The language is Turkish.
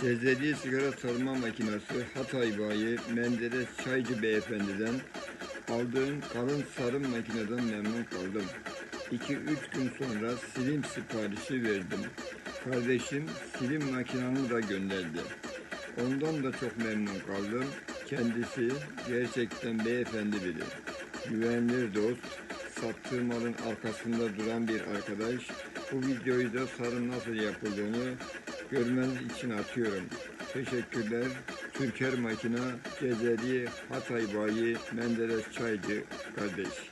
Cezeri sigara sarma makinesi Hatay Bayi Menderes Çaycı Beyefendi'den aldığım kalın sarım makineden memnun kaldım. 2-3 gün sonra silim siparişi verdim. Kardeşim silim makinamı da gönderdi. Ondan da çok memnun kaldım. Kendisi gerçekten beyefendi biri. Güvenilir dost, sattığı malın arkasında duran bir arkadaş. Bu videoyu da sarım nasıl yapıldığını görmeniz için atıyorum. Teşekkürler. Türker Makina, Cezeri, Hatay Bayi, Menderes Çaycı kardeş.